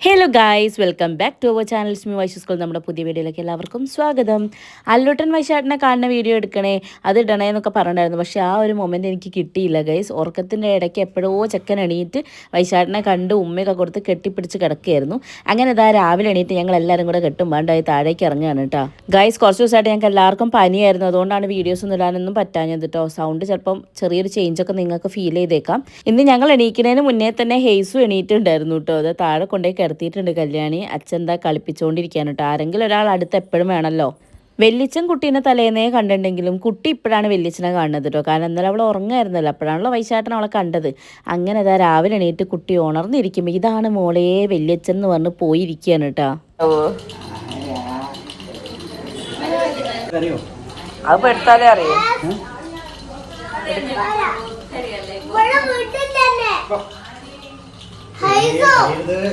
Hello guys welcome back to our channel സ്മി വൈശ് school നമ്മുടെ പുതിയ വീഡിയോയിലേക്ക് എല്ലാവർക്കും സ്വാഗതം. അല്ലുട്ടൻ വൈശാട്ടിനെ കാണുന്ന വീഡിയോ എടുക്കണേ അത് ഇടണേ എന്നൊക്കെ പറഞ്ഞിട്ടുണ്ടായിരുന്നു. പക്ഷേ ആ ഒരു മൊമെന്റ് എനിക്ക് കിട്ടിയില്ല ഗൈസ് ഉറക്കത്തിന്റെ ഇടയ്ക്ക് എപ്പോഴോ ചെക്കൻ എണീറ്റ് വൈശാട്ടിനെ കണ്ട് ഉമ്മയൊക്കെ കൊടുത്ത് കെട്ടിപ്പിടിച്ച് കിടക്കുകയായിരുന്നു. അങ്ങനെ ഇതാ രാവിലെ എണീറ്റ് ഞങ്ങൾ എല്ലാവരും കൂടെ കെട്ടും വേണ്ടായി താഴേക്ക് ഇറങ്ങുകയാണ് കേട്ടോ. ഗൈസ് കുറച്ച് ദിവസമായിട്ട് ഞങ്ങൾക്ക് എല്ലാവർക്കും പനിയായിരുന്നു. അതുകൊണ്ടാണ് വീഡിയോസ് ഒന്നും ഇടാനൊന്നും പറ്റാഞ്ഞത് കേട്ടോ. സൗണ്ട് ചിലപ്പം ചെറിയൊരു ചേഞ്ചൊക്കെ നിങ്ങൾക്ക് ഫീൽ ചെയ്തേക്കാം. ഇന്ന് ഞങ്ങൾ എണീക്കുന്നതിന് മുന്നേ തന്നെ ഹെയ്സും എണീറ്റുണ്ടായിരുന്നു കേട്ടോ. അത് താഴെ കൊണ്ടുപോയി കിടത്തിയിട്ടുണ്ട് കല്യാണി. അച്ഛൻ എന്താ കേട്ടോ. ആരെങ്കിലും ഒരാൾ അടുത്ത് എപ്പോഴും വേണമല്ലോ. വെല്ലിച്ചൻ കുട്ടീനെ തലേന്നേ കണ്ടിട്ടുണ്ടെങ്കിലും കുട്ടി ഇപ്പോഴാണ് വെല്ലിച്ചനെ കാണുന്നത് കേട്ടോ. കാരണം ഇന്നലെ അവൾ ഉറങ്ങായിരുന്നല്ലോ. അപ്പോഴാണല്ലോ വൈശാട്ടൻ അവളെ കണ്ടത്. അങ്ങനെ ഇതാ രാവിലെ എണീറ്റ് കുട്ടി ഉണർന്നിരിക്കുമ്പോൾ ഇതാണ് മോളെ വെല്ലിച്ചൻ എന്ന് പറഞ്ഞ് പോയിരിക്കുകയാണ് കേട്ടോ. അറിയോ അത് അറിയോ. ഹൈസോ. ഏ?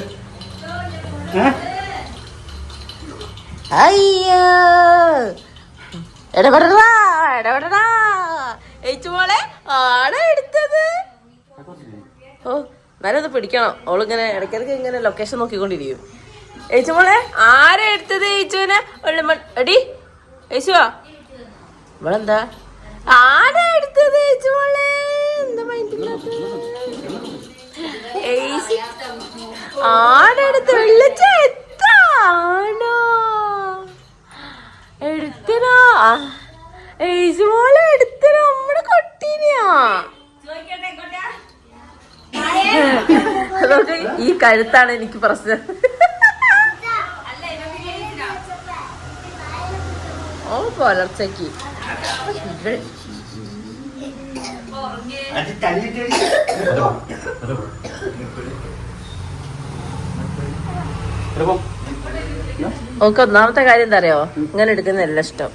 അയ്യോ. ഇടപെടടാ ഇടപെടടാ ഏച്ചു മോളെ ആടാ എടുത്തത്? ഓ നല്ലത് പിടിക്കണം. ഓളിങ്ങനെ ഇടയ്ക്കിടയ്ക്ക് ഇങ്ങനെ ലൊക്കേഷൻ നോക്കിക്കൊണ്ടിരിക്കും. ഏച്ചു മോളെ ആരാ എടുത്തത് ഏച്ചുവിനെ വെള്ളമൺ എടി ഏച്ചുവാ ഇവളെന്താ? ആരാ എടുത്തത് ഏച്ചു മോളെ? എന്താ മൈൻഡില്ലാത്ത ആരെടുത്ത് വെള്ളിച്ച കഴുത്താണ് എനിക്ക് പ്രശ്നം. ഓ പുലർച്ചയ്ക്ക്. ഓക്കെ ഒന്നാമത്തെ കാര്യം എന്താ അറിയോ ഇങ്ങനെ എടുക്കുന്നതല്ല ഇഷ്ടം.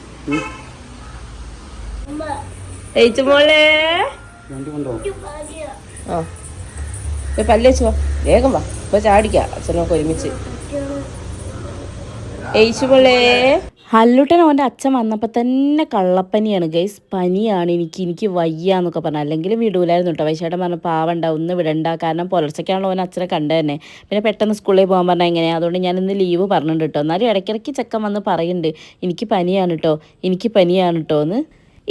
ഏച്ചുമോളെ ആ ഇപ്പൊ പല്ലേച്ചു വാ. വേഗം വാ. ഇപ്പൊ ചാടിക്കാ. അച്ഛനൊക്കെ ഒരുമിച്ച്. ഏച്ചുമോളെ ഹല്ലുട്ടൻ അവന്റെ അച്ഛൻ വന്നപ്പോൾ തന്നെ കള്ളപ്പനിയാണ് ഗൈസ് പനിയാണ്. എനിക്ക് എനിക്ക് വയ്യ എന്നൊക്കെ പറഞ്ഞു. അല്ലെങ്കിൽ വിടൂലായിരുന്നു കേട്ടോ വൈശേട്ടൻ പറഞ്ഞു പാവണ്ട ഒന്ന് വിടണ്ട. കാരണം പുലർച്ചയ്ക്കാണല്ലോ അവൻ അച്ഛനെ കണ്ടത് തന്നെ. പിന്നെ പെട്ടെന്ന് സ്കൂളിൽ പോകാൻ പറഞ്ഞാൽ എങ്ങനെയാണ് അതുകൊണ്ട് ഞാൻ ഇന്ന് ലീവ് പറഞ്ഞിട്ടുണ്ട് കേട്ടോ എന്നാലും ഇടയ്ക്കിടയ്ക്ക് ചെക്കൻ വന്ന് പറയുന്നുണ്ട് എനിക്ക് പനിയാണ് കേട്ടോ എനിക്ക് പനിയാണ് കേട്ടോ എന്ന്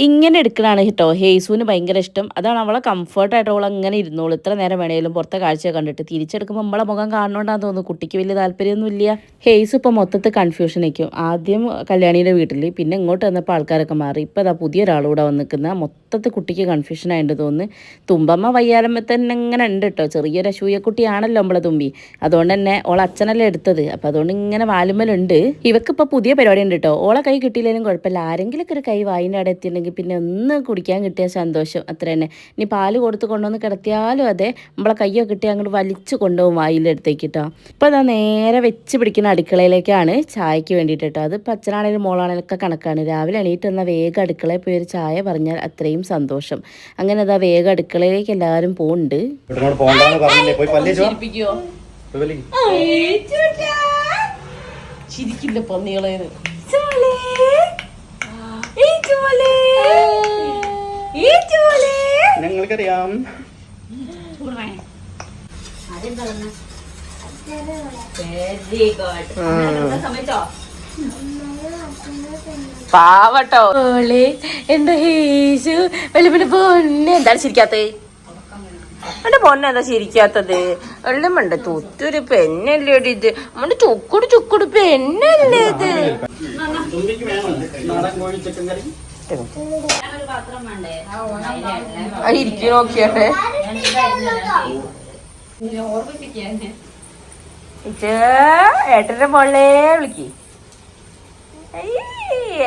ഇങ്ങനെ എടുക്കണതാണ് കേട്ടോ ഹേസുവിന് ഭയങ്കര ഇഷ്ടം. അതാണ് അവളെ കംഫർട്ടായിട്ട് അവൾ അങ്ങനെ ഇരുന്നോളൂ. ഇത്ര നേരം വേണേലും പുറത്തെ കാഴ്ച കണ്ടിട്ട് തിരിച്ചെടുക്കുമ്പോൾ നമ്മളെ മുഖം കാണണോണ്ടാന്ന് തോന്നുന്നു. കുട്ടിക്ക് വലിയ താല്പര്യമൊന്നുമില്ല. ഹേസ് ഇപ്പോൾ മൊത്തത്തിൽ കൺഫ്യൂഷൻ ആദ്യം കല്യാണിയുടെ വീട്ടിൽ പിന്നെ ഇങ്ങോട്ട് വന്നപ്പോൾ ആൾക്കാരൊക്കെ മാറി. ഇപ്പോൾ അതാ പുതിയൊരാളൂടെ വന്ന് നിൽക്കുന്ന മൊത്തത്തിൽ കുട്ടിക്ക് കൺഫ്യൂഷൻ ആയിട്ട് തോന്നുന്നു. തുമ്പമ്മ വയ്യാലമ്മ തന്നെ ഇങ്ങനെ ഉണ്ട് കേട്ടോ ചെറിയൊരു അശൂയക്കുട്ടിയാണല്ലോ നമ്മളെ തുമ്പി. അതുകൊണ്ട് തന്നെ ഓൾ അച്ഛനല്ലേ എടുത്തത്. അപ്പം അതുകൊണ്ട് ഇങ്ങനെ വാലുമ്മലുണ്ട്. ഇവക്കിപ്പോൾ പുതിയ പരിപാടി ഉണ്ട് കേട്ടോ ഓളെ കൈ കിട്ടിയില്ലെങ്കിലും കുഴപ്പമില്ല. ആരെങ്കിലുമൊക്കെ ഒരു കൈ വായിന്റെ അവിടെ എത്തിയിട്ടുണ്ടെങ്കിൽ പിന്നെ ഒന്ന് കുടിക്കാൻ കിട്ടിയ സന്തോഷം അത്ര തന്നെ. ഇനി പാൽ കൊടുത്ത് കൊണ്ടുവന്ന് കിടത്തിയാലും അതെ നമ്മളെ കയ്യൊക്കെ കിട്ടി അങ്ങോട്ട് വലിച്ചു കൊണ്ടുപോകും വായിലെടുത്തേക്ക് കേട്ടോ ഇപ്പോൾ അതാ നേരെ വെച്ച് പിടിക്കുന്ന അടുക്കളയിലേക്കാണ് ചായക്ക് വേണ്ടിയിട്ട് കേട്ടോ അത് പച്ചനാണേലും ഒക്കെ കണക്കാണ്. രാവിലെ എണീറ്റ് വന്നാൽ വേഗം അടുക്കളയിൽ പോയി ഒരു ചായ പറഞ്ഞാൽ അത്രയും സന്തോഷം. അങ്ങനെ അതാ വേഗം അടുക്കളയിലേക്ക് എല്ലാവരും പോകുന്നുണ്ട് ചിരിക്കില്ല പന്നികളേന്ന് ഞങ്ങൾക്കറിയാം. പാവട്ടോ. എന്താ ഹേശു വെളുപ്പിന് പൊന്നെ. എന്താണ് ചിരിക്കാത്തത്? എന്റെ പൊന്നെന്താ എന്താ എല്ലാം വേണ്ട തൊത്തൊരു പെണ്ണല്ലേ ഇത്? നമ്മുടെ ചുക്കുട് ചുക്കുട് പെണ്ണല്ലേ ഇത്? ഇരിക്കു നോക്കിയാട്ടെ ഏട്ടന്റെ മോളെ വിളിക്ക്.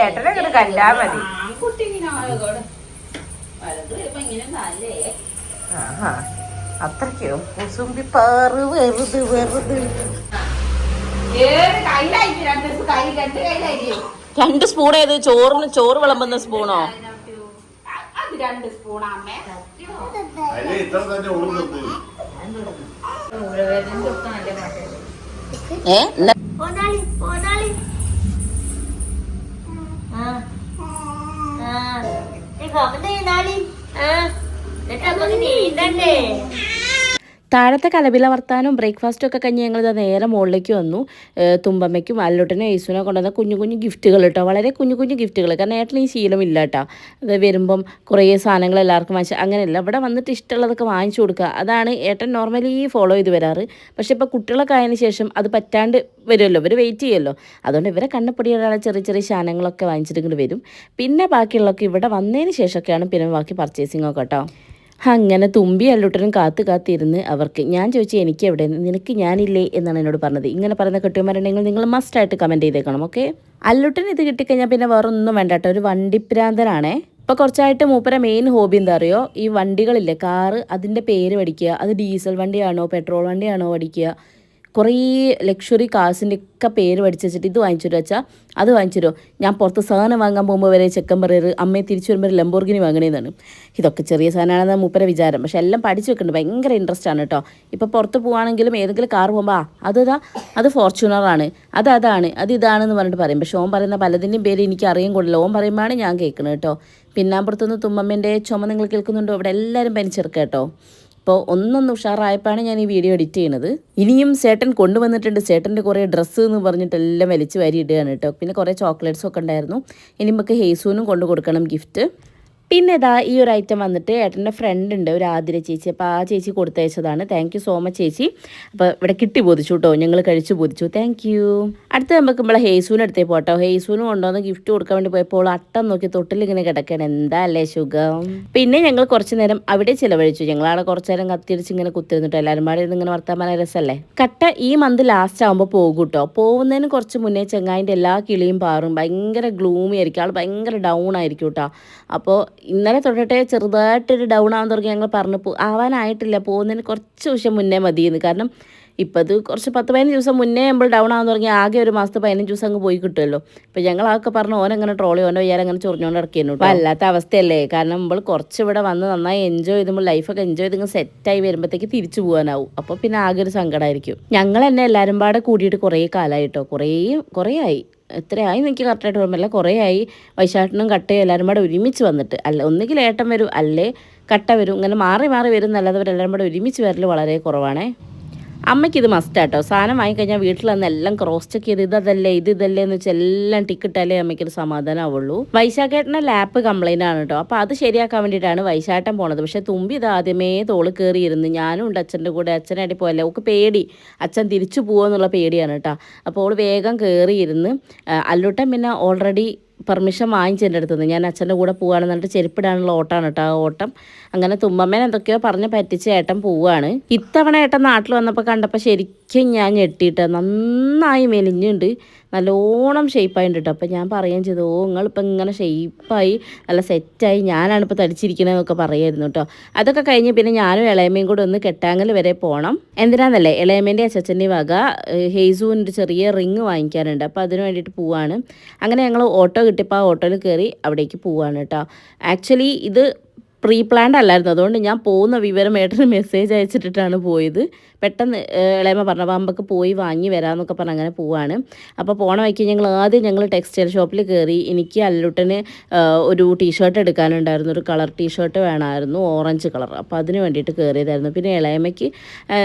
ഏട്ടനെ കൂടെ കണ്ടാ മതി. ആഹാ. അത്രയ്ക്കോ? കുസുമ്പി പാറ് വെറുതെ. വെറുതെ രണ്ട് സ്പൂൺ ഏത്? ചോറിന് ചോറ് വിളമ്പുന്ന സ്പൂണോ? ഇത്ര തന്നെ ഉള്ളു ഏ? എന്നാ പോനാളി താഴത്തെ കലബില വർത്താനും ബ്രേക്ക്ഫാസ്റ്റും ഒക്കെ കഴിഞ്ഞ് ഞങ്ങൾ നേരെ മുകളിലേക്ക് വന്നു. തുമ്പമ്മയ്ക്കും അല്ലോട്ടിനും യേസുവിനെ കൊണ്ടുവന്ന കുഞ്ഞു കുഞ്ഞു ഗിഫ്റ്റുകൾ കേട്ടോ വളരെ കുഞ്ഞു കുഞ്ഞു ഗിഫ്റ്റുകൾ കാരണം ഏട്ടന് ഈ ശീലമില്ല കേട്ടോ അത് വരുമ്പം കുറേ സാധനങ്ങൾ എല്ലാവർക്കും വാങ്ങിച്ച അങ്ങനെയല്ല. ഇവിടെ വന്നിട്ട് ഇഷ്ടമുള്ളതൊക്കെ വാങ്ങിച്ചു കൊടുക്കുക. അതാണ് ഏട്ടൻ നോർമലി ഫോളോ ചെയ്ത് വരാറ്. പക്ഷേ ഇപ്പോൾ കുട്ടികളൊക്കെ ആയതിനു ശേഷം അത് പറ്റാണ്ട് വരുമല്ലോ. ഇവർ വെയിറ്റ് ചെയ്യുമല്ലോ. അതുകൊണ്ട് ഇവരെ കണ്ണപ്പൊടിയുള്ള ചെറിയ ചെറിയ സാധനങ്ങളൊക്കെ വാങ്ങിച്ചിട്ട് ഇങ്ങോട്ട് വരും. പിന്നെ ബാക്കിയുള്ളതൊക്കെ ഇവിടെ വന്നതിന് ശേഷമൊക്കെയാണ് പിന്നെ ബാക്കി പർച്ചേസിങ്ങൊക്കെ കേട്ടോ അങ്ങനെ തുമ്പി അല്ലുട്ടനും കാത്ത് കാത്തിരുന്ന് അവർക്ക് ഞാൻ ചോദിച്ചു എനിക്ക് എവിടെ? നിനക്ക് ഞാനില്ലേ? എന്നാണ് എന്നോട് പറഞ്ഞത്. ഇങ്ങനെ പറയുന്ന കെട്ടിയമാരുണ്ടെങ്കിൽ നിങ്ങൾ മസ്റ്റായിട്ട് കമന്റ് ചെയ്തേക്കണം ഓക്കെ അല്ലുട്ടൻ ഇത് കിട്ടിക്കഴിഞ്ഞാൽ പിന്നെ വേറെ ഒന്നും വേണ്ട കേട്ടോ. ഒരു വണ്ടിപ്രാന്തനാണേ ഇപ്പോൾ കുറച്ചായിട്ട് മൂപ്പര മെയിൻ ഹോബി എന്താ അറിയോ? ഈ വണ്ടികളില്ലേ കാറ് അതിന്റെ പേര് പഠിക്കുക. അത് ഡീസൽ വണ്ടിയാണോ പെട്രോൾ വണ്ടിയാണോ പഠിക്കുക? കുറേ ലക്ഷറി കാസിന്റെ ഒക്കെ പേര് പഠിച്ച് വെച്ചിട്ട് ഇത് വാങ്ങിച്ചു തരുമോ വെച്ചാൽ അത് വാങ്ങിച്ചു തരുമോ ഞാൻ പുറത്ത് സാധനം വാങ്ങാൻ പോകുമ്പോൾ വരെ ചെക്കൻ പറയരുത്. അമ്മയെ തിരിച്ചു വരുമ്പോൾ ലംബോർഗിനി വാങ്ങണേന്നാണ്. ഇതൊക്കെ ചെറിയ സാധനമാണെന്ന് മൂപ്പര വിചാരം. പക്ഷെ എല്ലാം പഠിച്ചു വെക്കുന്നുണ്ട്. ഭയങ്കര ഇൻട്രസ്റ്റ് ആണ് കേട്ടോ. ഇപ്പോൾ പുറത്ത് പോവാണെങ്കിലും ഏതെങ്കിലും കാർ പോകുമ്പോൾ ആ അതാ അത് ഫോർച്യൂണറാണ് അത് അതാണ് അത് ഇതാണെന്ന് പറഞ്ഞിട്ട് പറയും. പക്ഷെ ഓൻ പറയുന്ന പലതിന്റെയും പേര് എനിക്ക് അറിയാൻ കൊള്ളില്ല ഓൻ പറയുമ്പോഴാണ് ഞാൻ കേൾക്കുന്നത് കേട്ടോ. പിന്നാമ്പുറത്തുനിന്ന് തുമ്മമ്മേന്റെ ചുമ നിങ്ങൾ കേൾക്കുന്നുണ്ടോ? ഇവിടെ എല്ലാവരും പനിച്ചെറുക്കുക കേട്ടോ. ഇപ്പോൾ ഒന്നൊന്ന് ഉഷാറായപ്പോഴാണ് ഞാൻ ഈ വീഡിയോ എഡിറ്റ് ചെയ്യുന്നത് ഇനിയും ചേട്ടൻ കൊണ്ടുവന്നിട്ടുണ്ട്. ചേട്ടന്റെ കുറേ ഡ്രസ്സ് എന്ന് പറഞ്ഞിട്ട് എല്ലാം വലിച്ചു വാരി ഇടുകയാണ് കേട്ടോ. പിന്നെ കുറേ ചോക്ലേറ്റ്സും ഒക്കെ ഉണ്ടായിരുന്നു. ഇനി നമുക്ക് ഹേസൂനും കൊണ്ടു കൊടുക്കണം ഗിഫ്റ്റ്. പിന്നെ ഇതാ ഈ ഒരു ഐറ്റം വന്നിട്ട് ഏട്ടന്റെ ഫ്രണ്ട് ഉണ്ട് ഒരു ആതിര ചേച്ചി. അപ്പോൾ ആ ചേച്ചി കൊടുത്തയച്ചതാണ്. താങ്ക് യു സോ മച്ച് ചേച്ചി. അപ്പോൾ ഇവിടെ കിട്ടി ബോധിച്ചു കേട്ടോ ഞങ്ങൾ കഴിച്ചു ബോധിച്ചു. താങ്ക് യു അടുത്ത് നമുക്ക് നമ്മളെ ഹേസൂന് അടുത്തേ പോട്ടോ ഹേസൂന് കൊണ്ടുവന്ന് ഗിഫ്റ്റ് കൊടുക്കാൻ വേണ്ടി പോയപ്പോൾ അട്ടം നോക്കി തൊട്ടിൽ ഇങ്ങനെ കിടക്കണം. എന്താ അല്ലേ സുഖം? പിന്നെ ഞങ്ങൾ കുറച്ച് നേരം അവിടെ ചിലവഴിച്ചു. ഞങ്ങളവിടെ കുറച്ച് നേരം കത്തിരിച്ച് ഇങ്ങനെ കുത്തിരുന്നിട്ടോ എല്ലാവരും പാടെ ഇങ്ങനെ വർത്താൻ രസമല്ലേ? കട്ട ഈ മന്ത് ലാസ്റ്റ് ആകുമ്പോൾ പോകും കേട്ടോ പോകുന്നതിന് കുറച്ച് മുന്നേ ചെങ്ങായിന്റെ എല്ലാ കിളിയും പാറും. ഭയങ്കര ഗ്ലൂമി ആയിരിക്കും. ആൾ ഭയങ്കര ഡൗൺ ആയിരിക്കും കേട്ടോ അപ്പോൾ ഇന്നലെ തൊട്ടിട്ട് ചെറുതായിട്ടൊരു ഡൗൺ ആവാൻ തുടങ്ങി. ഞങ്ങൾ പറഞ്ഞു പോ ആവാനായിട്ടില്ല പോകുന്നതിന് കുറച്ച് ദിവസം മുന്നേ മതിയെന്ന്. കാരണം ഇപ്പം അത് കുറച്ച് പത്ത് പതിനഞ്ച് ദിവസം മുന്നേ നമ്മൾ ഡൗൺ ആവാൻ തുടങ്ങി ആകെ ഒരു മാസത്തെ പതിനഞ്ച് ദിവസം അങ്ങ് പോയി കിട്ടുമല്ലോ ഇപ്പം ഞങ്ങൾ അതൊക്കെ പറഞ്ഞു ഓനങ്ങനെ ട്രോളി ഓനോ വിചാരം അങ്ങനെ ചൊറിഞ്ഞുകൊണ്ട് ഇറക്കിയിരുന്നു കേട്ടോ അല്ലാത്ത അവസ്ഥയല്ലേ? കാരണം നമ്മൾ കുറച്ച് ഇവിടെ വന്ന് നന്നായി എൻജോയ് ചെയ്ത് നമ്മൾ ലൈഫൊക്കെ എൻജോയ് ചെയ്ത് സെറ്റായി വരുമ്പോഴത്തേക്ക് തിരിച്ചു പോകാനാവും. അപ്പോൾ പിന്നെ ആകെ ഒരു സങ്കടമായിരിക്കും ഞങ്ങൾ തന്നെ എല്ലാവരും പാടെ കൂടിയിട്ട് കുറേ കാലമായിട്ടോ കുറേ കുറേ ആയി. എത്രയായി എനിക്ക് കറക്റ്റായിട്ട് ഓർമ്മയില്ല. കുറേ ആയി. വൈശാട്ടനും കട്ടയും എല്ലാവരും കൂടെ ഒരുമിച്ച് വന്നിട്ട് അല്ല ഒന്നുകിൽ ഏട്ടൻ വരും അല്ലേ കട്ട വരും ഇങ്ങനെ മാറി മാറി വരും എന്നല്ലാതെ അവരെല്ലാവരും കൂടെ ഒരുമിച്ച് വരൽ വളരെ കുറവാണേ. അമ്മയ്ക്ക് ഇത് മസ്റ്റാട്ടോ സാധനം വാങ്ങിക്കഴിഞ്ഞാൽ വീട്ടിൽ വന്ന് എല്ലാം ക്രോസ് ചെക്ക് ചെയ്ത് ഇതല്ലേ ഇത് ഇതല്ലേ എന്ന് വെച്ചാൽ എല്ലാം അമ്മയ്ക്ക് അമ്മയ്ക്കൊരു സമാധാനമാവുള്ളൂ. വൈശാഖേട്ടന്റെ ലാപ്പ് കംപ്ലൈന്റ് ആണ് കേട്ടോ അപ്പോൾ അത് ശരിയാക്കാൻ വേണ്ടിയിട്ടാണ് വൈശാട്ടൻ പോണത്. പക്ഷേ തുമ്പി ഇത് ആദ്യമേ തോൾ കയറിയിരുന്നു. ഞാനും ഉണ്ട് അച്ഛന്റെ കൂടെ അച്ഛനായിട്ട് പോയല്ലേ. ഓക്ക് പേടി. അച്ഛൻ തിരിച്ചു പോകുമെന്നുള്ള പേടിയാണ് കേട്ടോ അപ്പോൾ അവൾ വേഗം കയറിയിരുന്ന്. അല്ലൂട്ടൻ പിന്നെ ഓൾറെഡി പെർമിഷൻ വാങ്ങിച്ചു എന്റെ അടുത്തുനിന്ന്. ഞാൻ അച്ഛന്റെ കൂടെ പോവുകയാണെന്ന് പറഞ്ഞിട്ട് ചെരുപ്പിടാനുള്ള ഓട്ടമാണ് കേട്ടോ ആ ഓട്ടം. അങ്ങനെ തുമ്പമ്മേനെ എന്തൊക്കെയോ പറഞ്ഞ് പറ്റിച്ച് ഏട്ടൻ പോവുകയാണ് ഇത്തവണ ഏട്ടൻ നാട്ടിൽ വന്നപ്പോൾ കണ്ടപ്പോൾ ശരിക്കും ഞാൻ ഞെട്ടിയിട്ട്. നന്നായി മെലിഞ്ഞുണ്ട്. നല്ലോണം ഷേപ്പായിട്ടുണ്ട് കേട്ടോ അപ്പോൾ ഞാൻ പറയുകയും ചെയ്തു ഓ നിങ്ങളിപ്പോൾ ഇങ്ങനെ ഷേപ്പായി നല്ല സെറ്റായി ഞാനാണ് ഇപ്പോൾ തടിച്ചിരിക്കണതെന്നൊക്കെ പറയായിരുന്നു കേട്ടോ അതൊക്കെ കഴിഞ്ഞ് പിന്നെ ഞാനും ഇളയമ്മയും കൂടെ ഒന്ന് കെട്ടാങ്ങൽ വരെ പോകണം എന്തിനാന്നല്ലേ? ഇളയമ്മേന്റെ അച്ഛന്റെ വക ഹേസുവിന്റെ ചെറിയ റിങ് വാങ്ങിക്കാനുണ്ട്. അപ്പോൾ അതിന് വേണ്ടിയിട്ട് പോവാണ്. അങ്ങനെ ഞങ്ങൾ ഓട്ടോ കിട്ടിയപ്പോൾ ആ ഓട്ടോയിൽ കയറി അവിടേക്ക് പോവാണ് കേട്ടോ ആക്ച്വലി ഇത് പ്രീ പ്ലാൻഡ് അല്ലായിരുന്നു. അതുകൊണ്ട് ഞാൻ പോകുന്ന വിവരം ഏട്ടന് മെസ്സേജ് അയച്ചിട്ടിട്ടാണ് പോയത്. പെട്ടെന്ന് ഇളയമ്മ ഇളയമ്മ പറഞ്ഞപ്പോൾ നമുക്ക് പോയി വാങ്ങി വരാമെന്നൊക്കെ പറഞ്ഞ് അങ്ങനെ പോവാണ്. അപ്പോൾ പോണ വഴിക്ക് ഞങ്ങൾ ആദ്യം ഞങ്ങൾ ടെക്സ്റ്റൈൽ ഷോപ്പിൽ കയറി എനിക്ക് അല്ലുട്ടന് ഒരു ടീഷർട്ട് എടുക്കാനുണ്ടായിരുന്നു. ഒരു കളർ ടീഷർട്ട് വേണമായിരുന്നു ഓറഞ്ച് കളർ. അപ്പോൾ അതിന് വേണ്ടിയിട്ട് കയറിയതായിരുന്നു പിന്നെ ഇളയമ്മയ്ക്ക്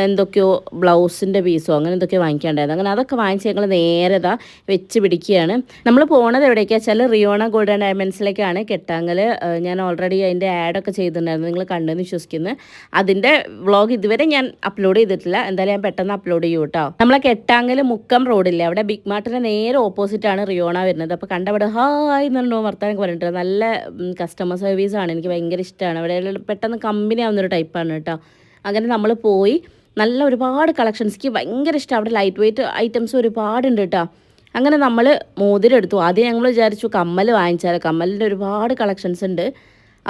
എന്തൊക്കെയോ ബ്ലൗസിന്റെ പീസോ അങ്ങനെ എന്തൊക്കെയോ വാങ്ങിക്കാണ്ടായിരുന്നു അങ്ങനെ അതൊക്കെ വാങ്ങിച്ച് ഞങ്ങൾ നേരെ ദാ വെച്ച് പിടിക്കുകയാണ്. നമ്മൾ പോണത് എവിടേക്കാ വെച്ചാൽ റിയോണ ഗോൾഡൻ ഡയമണ്ട്സിലേക്കാണ്. കെട്ടാങ്കൽ ഞാൻ ഓൾറെഡി അതിന്റെ ആഡൊക്കെ ചെയ്തിട്ടുണ്ടായിരുന്നു. നിങ്ങൾ കണ്ടെന്ന് വിശ്വസിക്കുന്നു. അതിന്റെ വ്ളോഗ് ഇതുവരെ ഞാൻ അപ്ലോഡ് ചെയ്തിട്ടില്ല. എന്തായാലും ഞാൻ പെട്ടെന്ന് അപ്ലോഡ് ചെയ്യൂ കേട്ടോ നമ്മളെ കെട്ടാങ്കൽ മുക്കം റോഡില്ലേ അവിടെ ബിഗ് മാർട്ടിന്റെ നേരെ ഓപ്പോസിറ്റ് ആണ് റിയോണ വരുന്നത്. അപ്പോൾ കണ്ടവിടെ ഹായ് എന്നുണ്ടോ വർത്താനൊക്കെ പറഞ്ഞിട്ട് നല്ല കസ്റ്റമർ സർവീസ് ആണ്. എനിക്ക് ഭയങ്കര ഇഷ്ടമാണ് അവിടെ പെട്ടെന്ന് കമ്പനി ആവുന്നൊരു ടൈപ്പാണ് കേട്ടോ. അങ്ങനെ നമ്മൾ പോയി. നല്ല ഒരുപാട് കളക്ഷൻസ്ക്ക് ഭയങ്കര ഇഷ്ടം. അവിടെ ലൈറ്റ് വെയിറ്റ് ഐറ്റംസ് ഒരുപാടുണ്ട് കേട്ടോ. അങ്ങനെ നമ്മൾ മോതിരം എടുത്തു. ആദ്യം ഞങ്ങൾ വിചാരിച്ചു കമ്മൽ വാങ്ങിച്ചാൽ കമ്മലിന്റെ ഒരുപാട് കളക്ഷൻസ് ഉണ്ട്.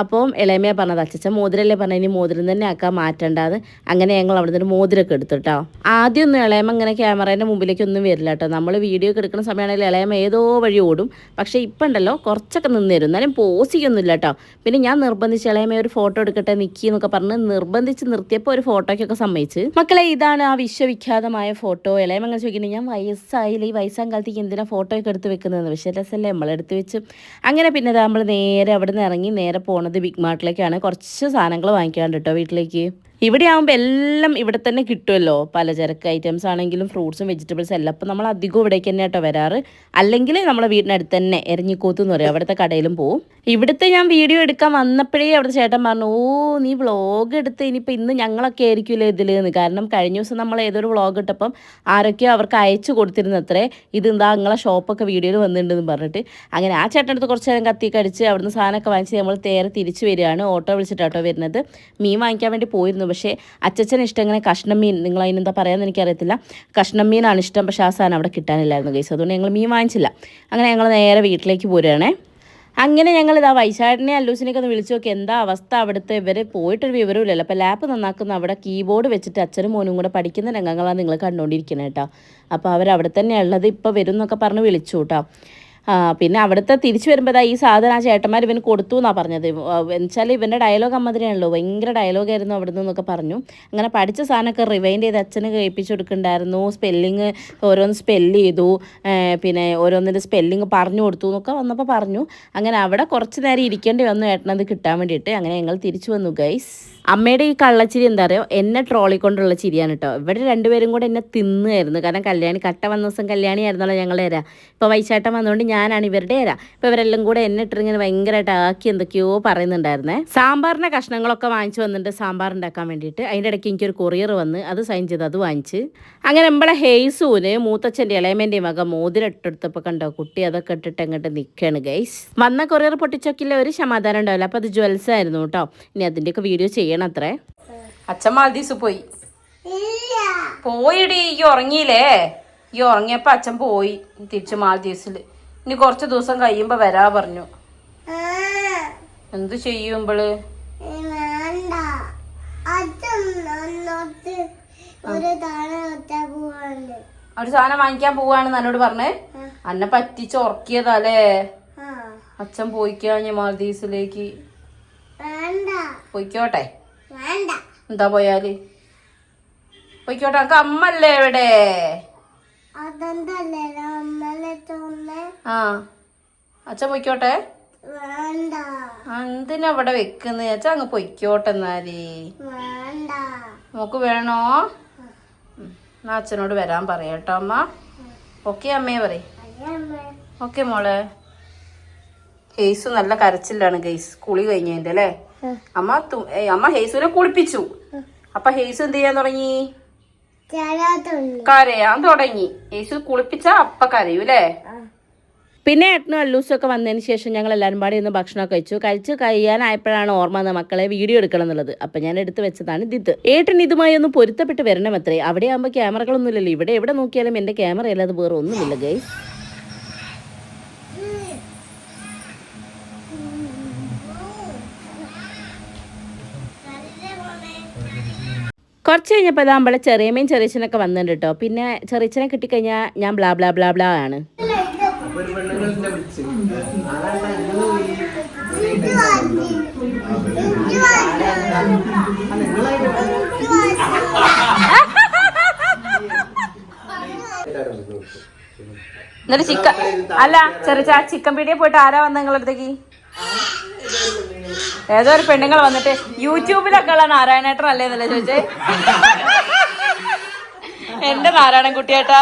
അപ്പം ഇളയമേ പറഞ്ഞത് അച്ഛച്ച മോതിരല്ലേ പറഞ്ഞ ഇനി മോതിരം തന്നെ ആക്കാൻ മാറ്റണ്ടാന്ന്. അങ്ങനെ ഞങ്ങൾ അവിടെ നിന്ന് മോതിരമൊക്കെ എടുത്തിട്ടോ ആദ്യം ഒന്നും ഇളയമ ഇങ്ങനെ ക്യാമറേന്റെ മുമ്പിലേക്ക് ഒന്നും വരില്ല കേട്ടോ. നമ്മൾ വീഡിയോ ഒക്കെ എടുക്കുന്ന സമയമാണെങ്കിൽ ഇളയമ ഏതോ വഴി ഓടും. പക്ഷേ ഇപ്പം ഉണ്ടല്ലോ കുറച്ചൊക്കെ നിന്ന് തരും. എന്നാലും പോസിക്കൊന്നുമില്ല കേട്ടോ. പിന്നെ ഞാൻ നിർബന്ധിച്ച് ഇളയമേ ഒരു ഫോട്ടോ എടുക്കട്ടെ നിക്കി എന്നൊക്കെ പറഞ്ഞ് നിർബന്ധിച്ച് നിർത്തിയപ്പോൾ ഒരു ഫോട്ടോയ്ക്കൊക്കെ സമ്മതിച്ച്. മക്കളെ ഇതാണ് ആ വിശ്വവിഖ്യാതമായ ഫോട്ടോ ഇളയമ അങ്ങനെ ചോദിക്കുന്നത് ഞാൻ വയസ്സായില്ല? ഈ വയസ്സാം കാലത്തേക്ക് എന്തിനാ ഫോട്ടോയൊക്കെ എടുത്ത് വെക്കുന്നതെന്ന്? പക്ഷേ രസമല്ലേ നമ്മളെടുത്ത് വെച്ച്. അങ്ങനെ പിന്നെ നമ്മൾ നേരെ അവിടെ നിന്ന് ഇറങ്ങി നേരെ പോണത് ബിഗ് മാർട്ടിലേക്കാണ് കുറച്ച് സാധനങ്ങൾ വാങ്ങിക്കാണ്ട് കേട്ടോ വീട്ടിലേക്ക്. ഇവിടെ ആകുമ്പോൾ എല്ലാം ഇവിടെ തന്നെ കിട്ടുമല്ലോ പലചരക്ക് ഐറ്റംസ് ആണെങ്കിലും ഫ്രൂട്ട്സും വെജിറ്റബിൾസും എല്ലാം. അപ്പം നമ്മൾ അധികം ഇവിടേക്ക് തന്നെ കേട്ടോ വരാറ്. അല്ലെങ്കിൽ നമ്മളെ വീടിനടുത്ത് തന്നെ എരഞ്ഞിക്കോത്ത് എന്ന് പറയും. അവിടുത്തെ കടയിലും പോവും. ഇവിടുത്തെ ഞാൻ വീഡിയോ എടുക്കാൻ വന്നപ്പോഴേ അവിടുത്തെ ചേട്ടൻ പറഞ്ഞു ഓ നീ വ്ളോഗ് എടുത്ത് ഇനിയിപ്പോൾ ഇന്ന് ഞങ്ങളൊക്കെ ആയിരിക്കുമല്ലോ ഇതിൽ കാരണം കഴിഞ്ഞ ദിവസം നമ്മൾ ഏതൊരു വ്ളോഗ് ഇട്ടപ്പം ആരൊക്കെയോ അവർക്ക് അയച്ചു കൊടുത്തിരുന്നത്രേ ഇത് എന്താ നിങ്ങളെ ഷോപ്പൊക്കെ വീഡിയോയിൽ വന്നിട്ടുണ്ടെന്ന് പറഞ്ഞിട്ട്. അങ്ങനെ ആ ചേട്ടനടുത്ത് കുറച്ച് നേരം കത്തിയൊക്കെ അടിച്ച് അവിടുന്ന് സാധനമൊക്കെ വാങ്ങിച്ച് നമ്മൾ നേരെ തിരിച്ച് വരികയാണ്. ഓട്ടോ വിളിച്ചിട്ടാട്ടോ വരുന്നത്. മീൻ വാങ്ങിക്കാൻ വേണ്ടി പോയിരുന്നു പക്ഷേ അച്ചച്ചന് ഇഷ്ടം ഇങ്ങനെ കഷ്ണം മീൻ നിങ്ങൾ അതിനെന്താ പറയാമെന്ന് എനിക്കറിയത്തില്ല. കഷ്ണം മീനാണ് ഇഷ്ടം പക്ഷേ ആ സാധനം അവിടെ കിട്ടാനില്ലായിരുന്നു ഗൈസ് അതുകൊണ്ട് ഞങ്ങൾ മീൻ വാങ്ങിച്ചില്ല. അങ്ങനെ ഞങ്ങൾ നേരെ വീട്ടിലേക്ക് പോരുകയാണേ അങ്ങനെ ഞങ്ങൾ ഇതാ വൈശാടിനെ അല്ലൂസിനെയൊക്കെ ഒന്ന് വിളിച്ചു നോക്കി. എന്താ അവസ്ഥ അവിടുത്തെ? ഇവർ പോയിട്ടൊരു വിവരമില്ലല്ലോ അപ്പോൾ ലാപ്പ് നന്നാക്കുന്ന അവിടെ കീബോർഡ് വെച്ചിട്ട് അച്ഛനും മോനും കൂടെ പഠിക്കുന്ന രംഗങ്ങളാണ് നിങ്ങൾ കണ്ടുകൊണ്ടിരിക്കുന്നത് കേട്ടോ. അപ്പോൾ അവർ അവിടെ തന്നെയുള്ളത് ഇപ്പോൾ വരും എന്നൊക്കെ പറഞ്ഞ് വിളിച്ചു കേട്ടോ. പിന്നെ അവിടുത്തെ തിരിച്ചു വരുമ്പോൾ ഈ സാധനം ആ ചേട്ടന്മാർ ഇവന് കൊടുത്തു എന്നാണ് പറഞ്ഞത്. എന്നുവെച്ചാൽ ഇവന്റെ ഡയലോഗ് അമ്മതിരിയാണല്ലോ. ഭയങ്കര ഡയലോഗായിരുന്നു അവിടെ നിന്നൊക്കെ പറഞ്ഞു. അങ്ങനെ പഠിച്ച സാധനമൊക്കെ റിവൈൻഡ് ചെയ്ത് അച്ഛന് കേൾപ്പിച്ചു കൊടുക്കുന്നുണ്ടായിരുന്നു. സ്പെല്ലിങ് ഓരോന്ന് സ്പെല്ല് ചെയ്തു. പിന്നെ ഓരോന്നിന്റെ സ്പെല്ലിങ് പറഞ്ഞു കൊടുത്തു എന്നൊക്കെ വന്നപ്പോൾ പറഞ്ഞു. അങ്ങനെ അവിടെ കുറച്ച് നേരം ഇരിക്കേണ്ടി വന്നു. ഏട്ടനത് കിട്ടാൻ വേണ്ടിയിട്ട്. അങ്ങനെ ഞങ്ങൾ തിരിച്ചു വന്നു ഗൈസ് അമ്മയുടെ ഈ കള്ളച്ചിരി എന്താ പറയുക എന്നെ ട്രോളിക്കൊണ്ടുള്ള ചിരിയാണ് കേട്ടോ ഇവിടെ രണ്ടുപേരും കൂടെ എന്നെ തിന്നുമായിരുന്നു കാരണം കല്യാണി കട്ട വന്ന ദിവസം കല്യാണി ആയിരുന്നല്ലോ ഞങ്ങളുടെ തരാം ഇപ്പോൾ വൈശാട്ടം വന്നുകൊണ്ട് ഞാനാണ് ഇവരുടെ തരാം ഇപ്പോൾ ഇവരെല്ലാം കൂടെ എന്നെ ഇട്ടിങ്ങനെ ഭയങ്കരമായിട്ട് ആക്കി എന്തൊക്കെയോ പറയുന്നുണ്ടായിരുന്നേ. സാമ്പാറിന്റെ കഷ്ണങ്ങളൊക്കെ വാങ്ങിച്ചു വന്നിട്ട് സാമ്പാർ ഉണ്ടാക്കാൻ വേണ്ടിയിട്ട് അതിന്റെ ഇടയ്ക്ക് എനിക്കൊരു കൊറിയർ വന്ന് അത് സൈൻ ചെയ്ത് അത് വാങ്ങിച്ച്. അങ്ങനെ നമ്മളെ ഹെയ്സൂന് മൂത്തച്ഛന്റെ ഇളയമേന്റെയും മക മോതിരം ഇട്ടെടുത്തപ്പോൾ കണ്ടോ? കുട്ടി അതൊക്കെ ഇട്ടിട്ട് അങ്ങോട്ട് നിൽക്കുകയാണ് ഗൈസ് വന്ന കൊറിയർ പൊട്ടിച്ചൊക്കില്ല ഒരു സമാധാനം ഉണ്ടാവില്ല. അപ്പോൾ അത് ജ്വൽസ് ആയിരുന്നു കേട്ടോ ഇനി അതിന്റെയൊക്കെ വീഡിയോ ചെയ്യണം. അത്രേ അച്ഛൻ മാൽദീസ് പോയി. ഇല്ല. പോയിടി ഈ ഉറങ്ങിയില്ലേ? ഈ ഉറങ്ങിയപ്പോ അച്ഛൻ പോയി തിരിച്ചു മാൽദീവ്സിൽ ഇനി കുറച്ച് ദിവസം കഴിയുമ്പോ വരാ പറഞ്ഞു. എന്ത് ചെയ്യുമ്പോൾ ഒരു സാധനം വാങ്ങിക്കാൻ പോവാണ് എന്നോട് പറഞ്ഞേ. അന്നെ പറ്റിച്ച് ഉറക്കിയതല്ലേ? ആ. അച്ഛൻ പോയിക്കാഞ്ഞ് മാൽദീവ്സിലേക്ക് വേണ്ട. പോയിക്കോട്ടെ. എന്താ പോയാൽ? പോയിക്കോട്ടെ നമുക്ക് അമ്മല്ലേ എവിടെ ആ അച്ഛൻ പോയിക്കോട്ടെ. എന്തിനാ ഇവിടെ വെക്കുന്നത് അച്ഛൻ അങ്ങ് പൊയ്ക്കോട്ടെ എന്നാലേ. നമുക്ക് മോക്ക് വേണോ? എന്നാ അച്ഛനോട് വരാൻ പറയാട്ടോ അമ്മ. ഓക്കെ അമ്മയെ പറയും. ഓക്കെ മോളെ. ഗെയ്സ് നല്ല കരച്ചിലാണ് ഗെയ്സ്. കുളി കഴിഞ്ഞതിന്റെ അല്ലേ? അമ്മ തു- അമ്മ ഹേസുവിനെ കുളിപ്പിച്ചു. അപ്പൊ ഹേസു എന്ത് ചെയ്യാൻ തുടങ്ങി? കരയാൻ തുടങ്ങി. ഹേസു കുളിപ്പിച്ച അപ്പ കരയൂലേ പിന്നെ ഏട്ടനും അല്ലൂസും ഒക്കെ വന്നതിന് ശേഷം ഞങ്ങൾ എല്ലാവരും പാടി ഇന്ന് ഭക്ഷണമൊക്കെ കഴിച്ചു. കഴിച്ച് കഴിയാനായപ്പോഴാണ് ഓർമ്മ വന്ന മക്കളെ വീഡിയോ എടുക്കണം എന്നുള്ളത്. അപ്പം ഞാൻ എടുത്ത് വെച്ചതാണ് ഇത്. ഏട്ടൻ ഇതുമായി ഒന്ന് പൊരുത്തപ്പെട്ട് വരണം അത്രേ അവിടെ ആകുമ്പോൾ ക്യാമറകളൊന്നുമില്ലല്ലോ. ഇവിടെ എവിടെ നോക്കിയാലും എന്റെ ക്യാമറ അല്ലാതെ വേറെ ഒന്നുമില്ല ഗൈസ്. കുറച്ച് കഴിഞ്ഞപ്പോൾ ഇതാ നമ്മളെ ചെറിയമ്മയും ചെറിയച്ചനൊക്കെ വന്നിട്ടുണ്ട് കേട്ടോ പിന്നെ ചെറിയച്ചനെ കിട്ടിക്കഴിഞ്ഞാൽ ഞാൻ ബ്ലാ ബ്ലാ ബ്ലാ ബ്ലാ ആണ്. എന്നിട്ട് ചിക്കൻ അല്ല ചെറിയ ചിക്കൻ പീടിയെ പോയിട്ട് ആരാ വന്ന നിങ്ങളുടെ അടുത്തേക്ക്? ഏതോ ഒരു പെണ്ണുങ്ങൾ വന്നിട്ട് യൂട്യൂബിലൊക്കെ ഉള്ള നാരായണേട്ടൻ അല്ലേ എന്നല്ലേ ചോദിച്ചേ? എന്റെ നാരായണൻ കുട്ടിയേട്ടാ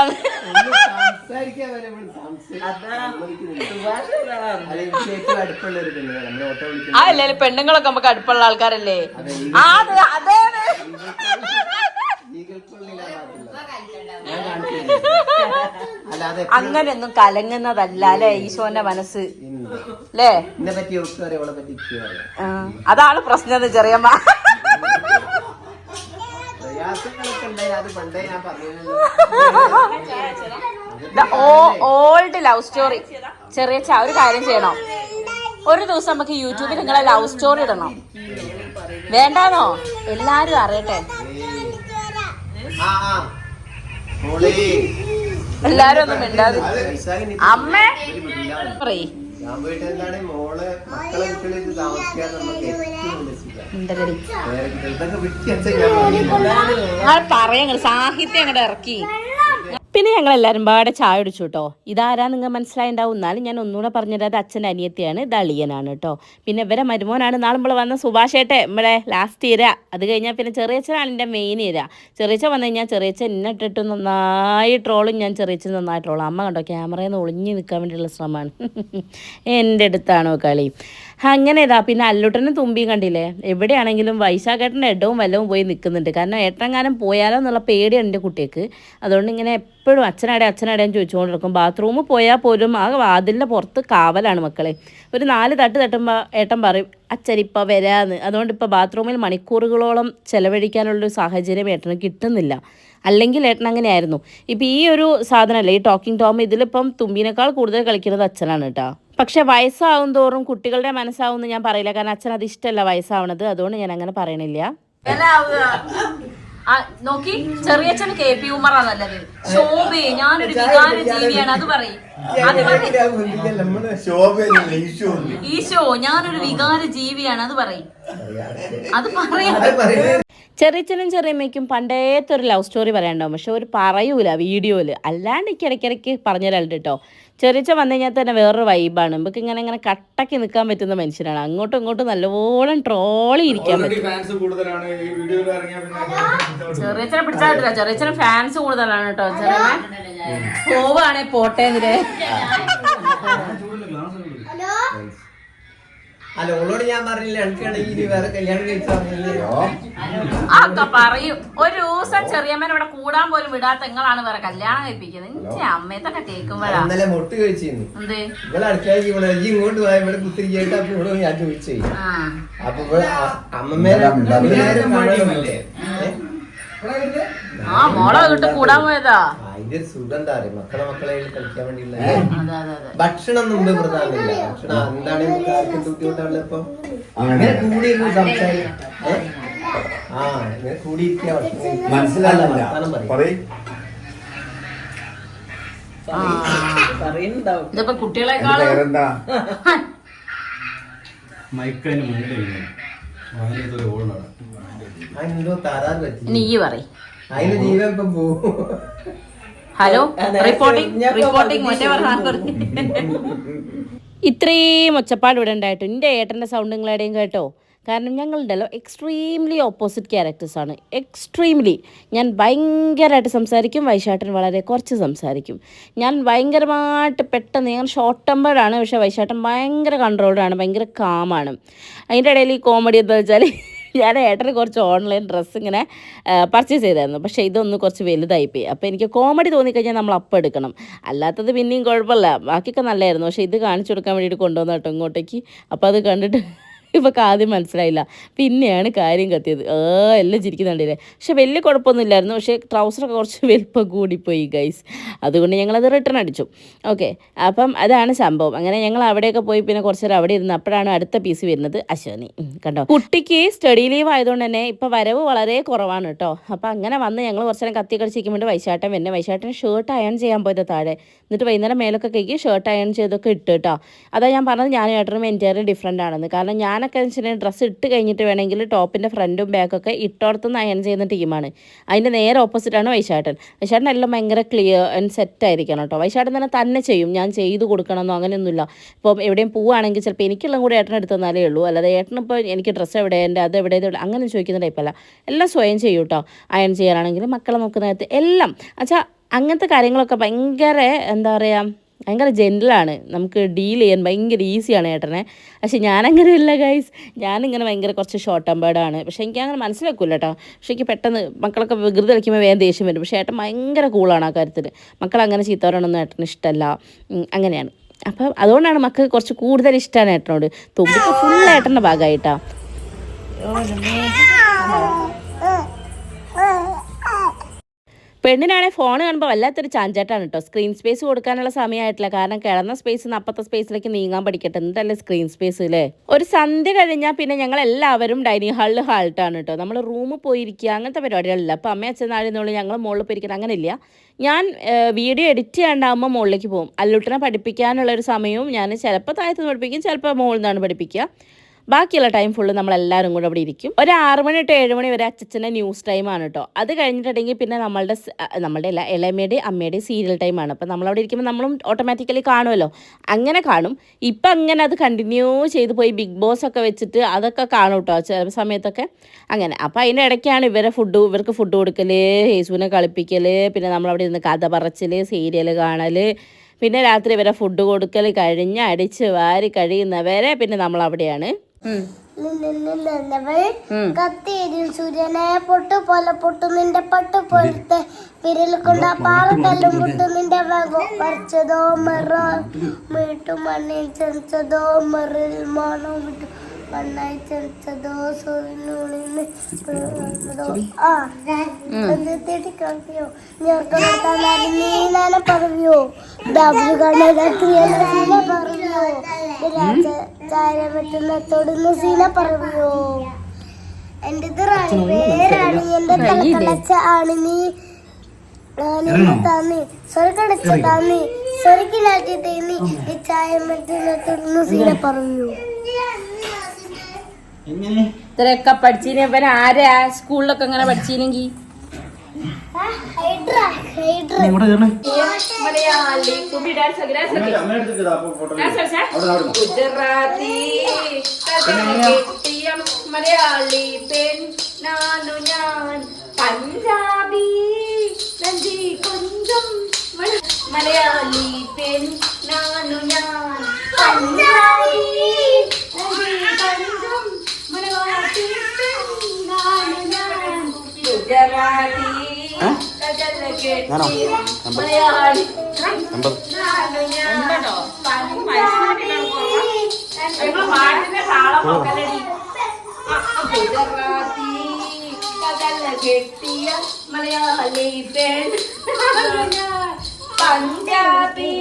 ആ അല്ലേ പെണ്ണുങ്ങളൊക്കെ നമുക്ക് അടുപ്പുള്ള ആൾക്കാരല്ലേ? ആ അതെ. അങ്ങനെയൊന്നും കലങ്ങുന്നതല്ല അല്ലേ ഈശോന്റെ മനസ്സ്? അല്ലേ അതാണ് പ്രശ്നം ചെറിയമ്മ ഓൾഡ് ലവ് സ്റ്റോറി. ചെറിയ ച- ഒരു കാര്യം ചെയ്യണം. ഒരു ദിവസം നമുക്ക് യൂട്യൂബിൽ നിങ്ങളെ ലവ് സ്റ്റോറി ഇടണം. വേണ്ടാനോ എല്ലാരും അറിയട്ടെ. എല്ലാരും ഒന്നും മിണ്ടാതെ വൈശാഖിന് അമ്മ. പറയ്. ഞാൻ പോയിട്ട് എന്താണ് മോൾ മക്കളെ താമസിക്കാൻ നമുക്ക് ഏറ്റവും. പറയാ. സാഹിത്യം അങ്ങോട്ട് ഇറക്കി. പിന്നെ ഞങ്ങൾ എല്ലാവരും പാടെ ചായ അടിച്ചു കേട്ടോ ഇതാരാ നിങ്ങൾ മനസ്സിലായിണ്ടാവും? എന്നാലും ഞാൻ ഒന്നുകൂടെ പറഞ്ഞുതരാം. അത് അച്ഛന്റെ അനിയത്തിയാണ് ഇത് അളിയനാണ് കേട്ടോ. പിന്നെ ഇവരെ മരുമോനാണ്. നാളെ നമ്മൾ വന്ന സുഭാഷേട്ടെ നമ്മളെ ലാസ്റ്റ് ഇര അത് കഴിഞ്ഞാൽ പിന്നെ ചെറിയച്ഛനാണ് എന്റെ മെയിൻ ഇര ചെറിയച്ഛൻ വന്നു കഴിഞ്ഞാൽ ചെറിയച്ഛൻ എന്നെ ഇട്ടിട്ട് നന്നായി ട്രോളും ഞാൻ ചെറിയച്ഛൻ നന്നായി ട്രോളും അമ്മ കണ്ടോ ക്യാമറയിൽ നിന്ന് ഒളിഞ്ഞു നിൽക്കാൻ വേണ്ടിയുള്ള ശ്രമമാണ്. എന്റെ അടുത്താണോ കളി? അങ്ങനെ പിന്നെ അല്ലുട്ടനും തുമ്പിയും കണ്ടില്ലേ? എവിടെയാണെങ്കിലും വൈശാഖേട്ടന്റെ ഇടവും വല്ലവും പോയി നിൽക്കുന്നുണ്ട്. കാരണം ഏട്ടനെങ്ങാനും പോയാലോ എന്നുള്ള പേടിയാണ് എന്റെ കുട്ടിക്ക്. അതുകൊണ്ട് ഇങ്ങനെ എപ്പോഴും അച്ഛനാടെ എന്ന് ചോദിച്ചുകൊണ്ടിരിക്കും. ബാത്റൂമിൽ പോയാൽ പോലും ആ വാതിലിന്റെ പുറത്ത് കാവലാണ് മക്കളെ. ഒരു നാല് തട്ട് തട്ടുമ്പോൾ ഏട്ടൻ പറയും അച്ഛൻ ഇപ്പോൾ വരാന്ന്. അതുകൊണ്ട് ഇപ്പോൾ ബാത്റൂമിൽ മണിക്കൂറുകളോളം ചെലവഴിക്കാനുള്ളൊരു സാഹചര്യം ഏട്ടന് കിട്ടുന്നില്ല. അല്ലെങ്കിൽ ഏട്ടൻ അങ്ങനെയായിരുന്നു. ഇപ്പം ഈ ഒരു സാധനമല്ലേ ഈ ടോക്കിംഗ് ടോം ഇതിലിപ്പം തുമ്പിനേക്കാൾ കൂടുതൽ കളിക്കുന്നത് അച്ഛനാണ് കേട്ടോ. പക്ഷെ വയസ്സാവും തോറും കുട്ടികളുടെ മനസ്സാവുമെന്ന് ഞാൻ പറയില്ല. കാരണം അച്ഛൻ അത് ഇഷ്ടമല്ല വയസ്സാവണത്. അതുകൊണ്ട് ഞാൻ അങ്ങനെ പറയണില്ല. നോക്കി. ചെറിയച്ഛന് കെ പി ഉമറാ നല്ലത്. ശോഭേ ഞാനൊരു വികാര ജീവിയാണ്. അത് പറയും. ഈശോ ഞാനൊരു വികാര ജീവിയാണ്. അത് പറയും. അത് പറയാം. ചെറിയച്ഛനും ചെറിയമ്മയ്ക്കും പണ്ടേത്തെ ഒരു ലവ് സ്റ്റോറി പറയാനുണ്ടാവും. പക്ഷെ ഒരു പറയൂല വീഡിയോയിൽ അല്ലാണ്ട് എനിക്ക് ഇടയ്ക്കിടയ്ക്ക് പറഞ്ഞു തരാറുണ്ട് കേട്ടോ ചെറിയച്ഛൻ വന്നു കഴിഞ്ഞാൽ തന്നെ വേറൊരു വൈബാണ് നമുക്ക് ഇങ്ങനെ ഇങ്ങനെ കട്ടക്കി നിൽക്കാൻ പറ്റുന്ന മനുഷ്യനാണ്. അങ്ങോട്ടും ഇങ്ങോട്ടും നല്ലവോളം ട്രോളി ഇരിക്കാൻ ചെറിയച്ഛനെ പിടിച്ചാൽ പറ്റില്ല ചെറിയച്ഛന് ഫാൻസ് കൂടുതലാണ് കേട്ടോ ചെറിയ പോവാണേ പോട്ടെ എന്നിട്ട് അല്ല ഓളോട് ഞാൻ പറഞ്ഞില്ല എനിക്കാണെങ്കിൽ ഇനി വേറെ കല്യാണം കഴിച്ചു അതൊക്കെ പറയും. ഒരു ദിവസം ചെറിയമ്മേനെ ഇവിടെ കൂടാൻ പോലും വിടാത്ത നിങ്ങളാണ് വേറെ കല്യാണം കഴിപ്പിക്കുന്നത്. എന്റെ അമ്മയത്തൊക്കെ കേൾക്കുമ്പോഴാ. ഇന്നലെ മുട്ട് കഴിച്ചിരുന്നു. ഇവിടെ അടുക്കളയ്ക്ക് ഇവിടെ ഇജ്ജ് ഇങ്ങോട്ട് പോയ ഇവിടെ കുത്തിരിക്കായിട്ട് അപ്പൊ ഇവിടെ ഞാൻ ചോദിച്ചേ. ആ. അപ്പൊ ഇവിടെ ആ മോളെ വീട്ടിൽ കൂടാൻ പോയതാ. അതിന്റെ ഒരു സുഖം എന്താ അറിയാം? മക്കളെ മക്കളെ കയ്യിൽ കളിക്കാൻ വേണ്ടിയുള്ള അതെ അതെ അതെ. ഭക്ഷണം മുമ്പ് പ്രധാനമില്ല ഭക്ഷണം എന്താണ് നമുക്ക് ആർക്കും ബുദ്ധിമുട്ടാണല്ലോ ഇപ്പൊ? അങ്ങനെ കൂടി സംസാരിക്കാം? ആ ഇതിപ്പോ കുട്ടികളെക്കാളും മൈക്കതിന് മുന്നിലില്ല നീ പറയും. ഹലോ? റിപ്പോർട്ടിംഗ് റിപ്പോർട്ടിംഗ് മറ്റേ പറഞ്ഞു ഇത്രയും ഒച്ചപ്പാട് ഇവിടെ ഉണ്ടായിട്ടോ? എന്റെ ഏട്ടന്റെ സൗണ്ട് നിങ്ങളുടെയും കേട്ടോ? കാരണം ഞങ്ങളുണ്ടല്ലോ എക്സ്ട്രീംലി ഓപ്പോസിറ്റ് ക്യാരക്ടേഴ്സ് ആണ്. എക്സ്ട്രീംലി ഞാൻ ഭയങ്കരമായിട്ട് സംസാരിക്കും വൈശാട്ടൻ വളരെ കുറച്ച് സംസാരിക്കും. ഞാൻ ഭയങ്കരമായിട്ട് പെട്ടെന്ന് ഞാൻ ഷോർട്ട് ടെമ്പേഡാണ് പക്ഷേ വൈശാട്ടൻ ഭയങ്കര കൺട്രോൾഡാണ് ഭയങ്കര കാമാണ് അതിന്റെ ഇടയിൽ ഈ കോമഡി എന്താ വെച്ചാൽ ഞാൻ ഏട്ടന് കുറച്ച് ഓൺലൈൻ ഡ്രസ്സ് ഇങ്ങനെ പർച്ചേസ് ചെയ്തായിരുന്നു. പക്ഷേ ഇതൊന്ന് കുറച്ച് വലുതായിപ്പോയി. അപ്പോൾ എനിക്ക് കോമഡി തോന്നിക്കഴിഞ്ഞാൽ നമ്മൾ അപ്പം എടുക്കണം. അല്ലാത്തത് പിന്നെയും കുഴപ്പമില്ല. ബാക്കിയൊക്കെ നല്ലതായിരുന്നു. പക്ഷേ ഇത് കാണിച്ചു കൊടുക്കാൻ വേണ്ടിയിട്ട് കൊണ്ടുവന്നു കേട്ടോ ഇങ്ങോട്ടേക്ക്. അപ്പോൾ അത് കണ്ടിട്ട് ഇവൾക്ക് ആദ്യം മനസ്സിലായില്ല. പിന്നെയാണ് കാര്യം കത്തിയത്. ഏ എല്ലാം ചിരിക്കുന്നുണ്ടല്ലേ പക്ഷെ വലിയ കുഴപ്പമൊന്നുമില്ലായിരുന്നു. പക്ഷേ ട്രൗസറൊക്കെ കുറച്ച് വലിപ്പം കൂടിപ്പോയി ഗൈസ് അതുകൊണ്ട് ഞങ്ങളത് റിട്ടേൺ അടിച്ചു. ഓക്കെ അപ്പം അതാണ് സംഭവം. അങ്ങനെ ഞങ്ങൾ അവിടെയൊക്കെ പോയി പിന്നെ കുറച്ച് നേരം അവിടെ ഇരുന്ന് അപ്പോഴാണ് അടുത്ത പീസ് വരുന്നത് അശ്വനി. കണ്ടോ? കുട്ടിക്ക് സ്റ്റഡി ലീവ് ആയതുകൊണ്ട് തന്നെ ഇപ്പം വരവ് വളരെ കുറവാണ് കേട്ടോ. അപ്പം അങ്ങനെ വന്ന് ഞങ്ങൾ കുറച്ച് നേരം കത്തി കളിച്ചിരിക്കുമ്പോൾ വേണ്ടി വൈശാട്ടൻ പിന്നെ വൈശാട്ടൻ ഷർട്ട് അയൺ ചെയ്യാൻ പോയത് താഴെ. എന്നിട്ട് വൈകുന്നേരം മേലൊക്കെ കഴിക്കും ഷർട്ട് അയൺ ചെയ്തൊക്കെ ഇട്ട് കേട്ടോ. അതാ ഞാൻ പറഞ്ഞത് ഞാൻ ഏട്ടനും എന്റെ ഡിഫറെന്റ് ആണെന്ന്. കാരണം ഞാനൊക്കെ വെച്ചിട്ടുണ്ടെങ്കിൽ ഡ്രസ്സ് ഇട്ട് കഴിഞ്ഞിട്ട് വേണമെങ്കിൽ ടോപ്പിന്റെ ഫ്രണ്ടും ബാക്കൊക്കെ ഇട്ടോടത്തുനിന്ന് നയൻ ചെയ്യുന്ന ടീമാണ് അതിന്റെ നേരെ ഓപ്പോസിറ്റാണ് വൈശാട്ടൻ. വൈശാട്ടൻ എല്ലാം ഭയങ്കര ക്ലിയർ ആൻഡ് സെറ്റ് ആയിരിക്കണം കേട്ടോ. വൈശാട്ടൻ തന്നെ തന്നെ ചെയ്യും. ഞാൻ ചെയ്ത് കൊടുക്കണമെന്നോ അങ്ങനെയൊന്നുമില്ല. ഇപ്പം എവിടെയും പോവുകയാണെങ്കിൽ ചിലപ്പോൾ എനിക്കുള്ള കൂടി ഏട്ടൻ എടുത്ത് തന്നാലേ ഉള്ളൂ. അല്ലാതെ ഏട്ടനിപ്പോൾ എനിക്ക് ഡ്രസ്സ് എവിടെ എന്റെ അത് എവിടെ അങ്ങനെ ചോദിക്കുന്ന ടൈപ്പല്ല എല്ലാം സ്വയം ചെയ്യും കേട്ടോ. അയൺ ചെയ്യാനാണെങ്കിലും മക്കളെ നോക്കുന്ന എല്ലാം. അച്ഛാ അങ്ങനത്തെ കാര്യങ്ങളൊക്കെ ഭയങ്കര എന്താ പറയുക ഭയങ്കര ജെന്റലാണ് നമുക്ക് ഡീൽ ചെയ്യാൻ ഭയങ്കര ഈസിയാണ് ഏട്ടനെ. പക്ഷെ ഞാനങ്ങനെയല്ല ഗൈസ് ഞാനിങ്ങനെ ഭയങ്കര കുറച്ച് ഷോർട്ട് ടെമ്പേർഡാണ് പക്ഷേ എനിക്ക് അങ്ങനെ മനസ്സിലാക്കില്ല കേട്ടോ പക്ഷേ എനിക്ക് പെട്ടെന്ന് മക്കളൊക്കെ വികൃതി കളിക്കുമ്പോൾ വേഗം ദേഷ്യം വരും. പക്ഷേ ഏട്ടൻ ഭയങ്കര കൂളാണ് ആ കാര്യത്തിൽ മക്കൾ അങ്ങനെ ചീത്ത പറയണമെന്ന് ഏട്ടന് ഇഷ്ടമല്ല അങ്ങനെയാണ്. അപ്പം അതുകൊണ്ടാണ് മക്കൾക്ക് കുറച്ച് കൂടുതൽ ഇഷ്ടമാണ് ഏട്ടനോട്. തുമ്പിക്ക് ഫുൾ ഏട്ടന്റെ ഭാഗമായിട്ടാ പെണ്ണിനാണെങ്കിൽ ഫോൺ കാണുമ്പോൾ വല്ലാത്തൊരു ചാഞ്ചാട്ടാണ് കേട്ടോ സ്ക്രീൻ സ്പേസ് കൊടുക്കാനുള്ള സമയമായിട്ടില്ല കാരണം കിടന്ന സ്പേസ് അപ്പത്തെ സ്പേസിലേക്ക് നീങ്ങാൻ പഠിക്കട്ടെ. എന്നിട്ടല്ലേ സ്ക്രീൻ സ്പേസ് അല്ലേ ഒരു സന്ധ്യ കഴിഞ്ഞാൽ പിന്നെ ഞങ്ങൾ എല്ലാവരും ഡൈനിങ് ഹാളിൽ ഹാൾട്ടാണ് കേട്ടോ നമ്മൾ റൂമിൽ പോയിരിക്കുക അങ്ങനത്തെ പരിപാടികളില്ല. അപ്പോൾ അമ്മ അച്ഛൻ നാളിന്നുള്ളൂ ഞങ്ങൾ മുകളിൽ പോയിരിക്കണം അങ്ങനെയില്ല. ഞാൻ വീഡിയോ എഡിറ്റ് ചെയ്യാണ്ടാകുമ്പോൾ മുകളിലേക്ക് പോകും. അല്ലുട്ടിനെ പഠിപ്പിക്കാനുള്ള ഒരു സമയവും ഞാൻ ചിലപ്പോൾ താഴത്തുനിന്ന് പഠിപ്പിക്കും ചിലപ്പോൾ മുകളിൽ നിന്നാണ് പഠിപ്പിക്കുക ബാക്കിയുള്ള ടൈം ഫുള്ള് നമ്മളെല്ലാവരും കൂടെ അവിടെ ഇരിക്കും. ഒരു ആറ് മണി ടു ഏഴ് മണി വരെ അച്ഛന്റെ ന്യൂസ് ടൈമാണ് കേട്ടോ അത് കഴിഞ്ഞിട്ടുണ്ടെങ്കിൽ പിന്നെ നമ്മളുടെ നമ്മുടെ എല്ലാ ഇളമയുടെ അമ്മയുടെ സീരിയൽ ടൈമാണ് അപ്പോൾ നമ്മളവിടെ ഇരിക്കുമ്പോൾ നമ്മളും ഓട്ടോമാറ്റിക്കലി കാണുമല്ലോ അങ്ങനെ കാണും. ഇപ്പം അങ്ങനെ അത് കണ്ടിന്യൂ ചെയ്ത് പോയി ബിഗ് ബോസ് ഒക്കെ വെച്ചിട്ട് അതൊക്കെ കാണും കേട്ടോ ചില സമയത്തൊക്കെ. അങ്ങനെ. അപ്പോൾ അതിന്റെ ഇടയ്ക്കാണ് ഇവരെ ഫുഡ് ഇവർക്ക് ഫുഡ് കൊടുക്കൽ യേശുവിനെ കളിപ്പിക്കൽ പിന്നെ നമ്മളവിടെ ഇരുന്ന് കഥ പറച്ചിൽ സീരിയൽ കാണൽ പിന്നെ രാത്രി വരെ ഫുഡ് കൊടുക്കൽ കഴിഞ്ഞ് അടിച്ച് വാരി കഴിയുന്നവരെ പിന്നെ നമ്മളവിടെയാണ്. ഉം. കത്തിയിരിയും സൂര്യനെ പൊട്ടു പോലെ പൊട്ടു നിന്റെ പട്ടു പോലത്തെ വിരൽ കൊണ്ട് പാവക്കല്ലും പൊട്ടു നിന്റെ വരച്ചതോ മെറോ മീട്ടു മണ്ണിൽ ചെറിച്ചതോ മെറിൽ മണം വിട്ടു. മണ്ണായി ചെറിച്ചതോ പറയോ പറയോ ചായ മറ്റുള്ള തൊടുന്ന സീന പറയോ എന്റേത് റാണി പേരാണി എന്റെ തലക്കടച്ച ആണ് നീ താന്നി സ്വർഗടച്ച താന്നി. സ്വർഗിലാക്കി തേന്നി. ഈ തൊടുന്ന സീന പറയോ ഇത്രയൊക്കെ പഠിച്ചീന്. ഇവൻ ആരാ? സ്കൂളിലൊക്കെ അങ്ങനെ പഠിച്ചീനെങ്കി? ഹൈഡ്ര ഹൈഡ്ര. ഗുജറാത്തി കെട്ടിയം മലയാളി പെൺ നാനു ഞാൻ. പഞ്ചാബി നന്ദി കൊഞ്ചം. മല- മലയാളി പെൺ നാനു ഞാൻ. പഞ്ചാബി നന്ദി കൊഞ്ചം. പെൺ കെട്ടിയം മലയാളി നാനു ഞാൻ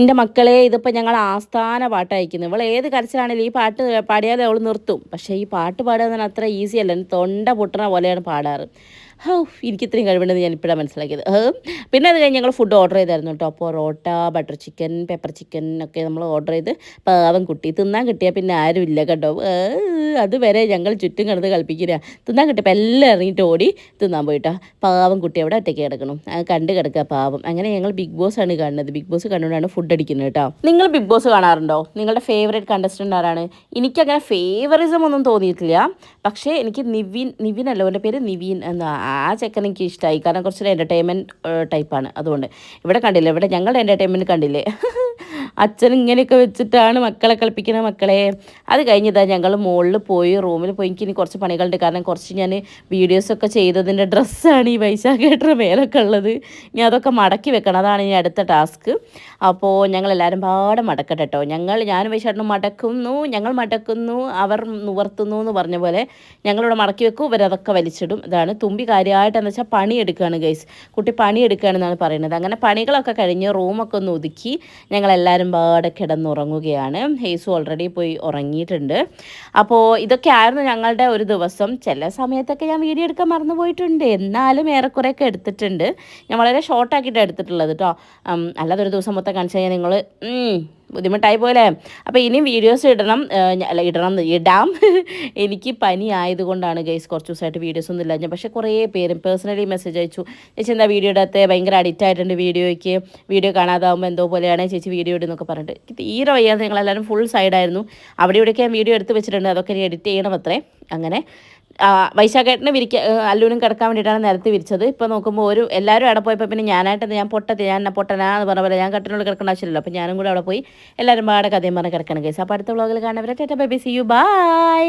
എന്റെ മക്കളെ ഇതിപ്പോൾ ഞങ്ങൾ ആസ്ഥാന പാട്ടയക്കുന്നു. ഇവൾ ഏത് കരച്ചിലാണെങ്കിലും ഈ പാട്ട് പാടിയാതെ അവൾ നിർത്തും. പക്ഷേ ഈ പാട്ട് പാടുക അത്ര ഈസിയല്ല തൊണ്ട പൊട്ടണ പോലെയാണ് പാടാറ്. ഹൗ എനിക്ക് ഇത്രയും കഴിവുണ്ടെന്ന് ഞാൻ ഇപ്പോഴാണ് മനസ്സിലാക്കിയത്. പിന്നെ അത് കഴിഞ്ഞ് ഞങ്ങൾ ഫുഡ് ഓർഡർ ചെയ്തായിരുന്നു കേട്ടോ. Parotta butter chicken pepper chicken ഒക്കെ നമ്മൾ ഓർഡർ ചെയ്ത് പാവം കുട്ടി. തിന്നാൻ കിട്ടിയാൽ പിന്നെ ആരുമില്ല കേട്ടോ. ഏ, അതുവരെ ഞങ്ങൾ ചുറ്റും കിടന്ന് കളിപ്പിക്കുക. തിന്നാൻ കിട്ടിയപ്പോൾ എല്ലാം ഇറങ്ങിയിട്ട് ഓടി തിന്നാൻ പോയിട്ടോ. പാവം കുട്ടി അവിടെ ഒറ്റയ്ക്ക് കിടക്കണം. കണ്ട് കിടക്കുക പാവം. അങ്ങനെ ഞങ്ങൾ ബിഗ് ബോസ് ആണ് കാണുന്നത്. ബിഗ് ബോസ് കണ്ടുകൊണ്ടാണ് ഫുഡ് അടിക്കുന്നത് കേട്ടോ. നിങ്ങൾ ബിഗ് ബോസ് കാണാറുണ്ടോ? നിങ്ങളുടെ ഫേവറേറ്റ് കണ്ടസ്റ്റന്റ് ആരാണ്? എനിക്കങ്ങനെ ഫേവറിസം ഒന്നും തോന്നിയിട്ടില്ല. പക്ഷേ എനിക്ക് നിവിൻ നിവിൻ അല്ല. അവന്റെ പേര് നിവിൻ എന്താ ആ ചെക്കൻ എനിക്ക് ഇഷ്ടമായി കാരണം കുറച്ചൊരു എന്റർടൈൻമെന്റ് ടൈപ്പാണ് അതുകൊണ്ട്. ഇവിടെ കണ്ടില്ലേ? ഇവിടെ ഞങ്ങളുടെ എന്റർടൈൻമെന്റ് കണ്ടില്ലേ? അച്ഛൻ ഇങ്ങനെയൊക്കെ വെച്ചിട്ടാണ് മക്കളെ കളിപ്പിക്കുന്നത് മക്കളെ. അത് കഴിഞ്ഞതാ ഞങ്ങൾ മുകളിൽ പോയി റൂമിൽ പോയി. എനിക്ക് ഇനി കുറച്ച് പണികളുണ്ട്. കാരണം കുറച്ച് ഞാൻ വീഡിയോസൊക്കെ ചെയ്തതിന്റെ ഡ്രസ്സാണ് ഈ വൈശാഖേട്ടർ മേലൊക്കെ ഉള്ളത്. ഇനി അതൊക്കെ മടക്കി വെക്കണം. അതാണ് ഇനി അടുത്ത ടാസ്ക്. അപ്പോൾ ഞങ്ങൾ എല്ലാവരും പാടെ മടക്കട്ടെ കേട്ടോ ഞങ്ങൾ ഞാനും വൈശാട്ടനും മടക്കുന്നു ഞങ്ങൾ മടക്കുന്നു അവർ നിവർത്തുന്നു എന്ന് പറഞ്ഞ പോലെ ഞങ്ങളിവിടെ മടക്കി വെക്കും. ഇവരതൊക്കെ വലിച്ചിടും. ഇതാണ് തുമ്പി കാര്യമായിട്ട് എന്ന് വെച്ചാൽ പണിയെടുക്കുകയാണ് ഗൈസ്. കുട്ടി പണിയെടുക്കുകയാണെന്നാണ് പറയുന്നത്. അങ്ങനെ പണികളൊക്കെ കഴിഞ്ഞ് റൂമൊക്കെ ഒന്ന് ഒതുക്കി ഞങ്ങളെല്ലാവരും പാടെ കിടന്നുറങ്ങുകയാണ്. ഹേസു ഓൾറെഡി പോയി ഉറങ്ങിയിട്ടുണ്ട്. അപ്പോൾ ഇതൊക്കെ ആയിരുന്നു ഞങ്ങളുടെ ഒരു ദിവസം. ചില സമയത്തൊക്കെ ഞാൻ വീഡിയോ എടുക്കാൻ മറന്നു പോയിട്ടുണ്ട്. എന്നാലും ഏറെക്കുറെയൊക്കെ എടുത്തിട്ടുണ്ട്. ഞാൻ വളരെ ഷോർട്ടാക്കിയിട്ട് എടുത്തിട്ടുള്ളത് കേട്ടോ അല്ലാതെ ഒരു ദിവസം മൊത്തം കാണിച്ചു കഴിഞ്ഞാൽ നിങ്ങൾ ബുദ്ധിമുട്ടായി പോലെ അപ്പോൾ ഇനിയും വീഡിയോസ് ഇടണം. അല്ല ഇടണം ഇടാം. എനിക്ക് പനി ആയതുകൊണ്ടാണ് ഗൈസ് കുറച്ച് ദിവസമായിട്ട് വീഡിയോസ് ഒന്നും ഇല്ല പക്ഷേ കുറേ പേരും പേഴ്സണലി മെസ്സേജ് അയച്ചു. ചേച്ചി എന്താ വീഡിയോ ഇടാത്ത? ഭയങ്കര അഡിക്റ്റ് ആയിട്ടുണ്ട് വീഡിയോയ്ക്ക് വീഡിയോ കാണാതാവുമ്പോൾ എന്തോ പോലെയാണ് ചേച്ചി വീഡിയോ ഇടുന്നൊക്കെ പറഞ്ഞിട്ട്. തീരെ വയ്യാതെ ഞങ്ങളെല്ലാവരും ഫുൾ സൈഡായിരുന്നു അവിടെ ഇവിടെയൊക്കെ ഞാൻ വീഡിയോ എടുത്ത് വെച്ചിട്ടുണ്ട്. അതൊക്കെ എഡിറ്റ് ചെയ്യണം അത്രേ. അങ്ങനെ വൈശാഖേട്ടനെ വിരിക്ക ഏഹ് അല്ലൂനും കിടക്കാൻ വേണ്ടിയിട്ടാണ് നേരത്തെ വിരിച്ചത്. ഇപ്പോൾ നോക്കുമ്പോൾ ഒരു എല്ലാവരും അവിടെ പോയപ്പോൾ പിന്നെ ഞാനായിട്ട് ഞാൻ പൊട്ടത്തി ഞാൻ എന്നെ പൊട്ടനാന്ന് പറഞ്ഞ പോലെ ഞാൻ കട്ടിനോട് കിടക്കേണ്ട ആവശ്യമില്ലല്ലോ. അപ്പോൾ ഞാനും കൂടെ അവിടെ പോയി എല്ലാവരും പാടെ കഥയും പറഞ്ഞ് കിടക്കണം കേസ് അപ്പോൾ അടുത്ത വ്ളോഗിൽ കാണുന്നവരെ tata bye see you bye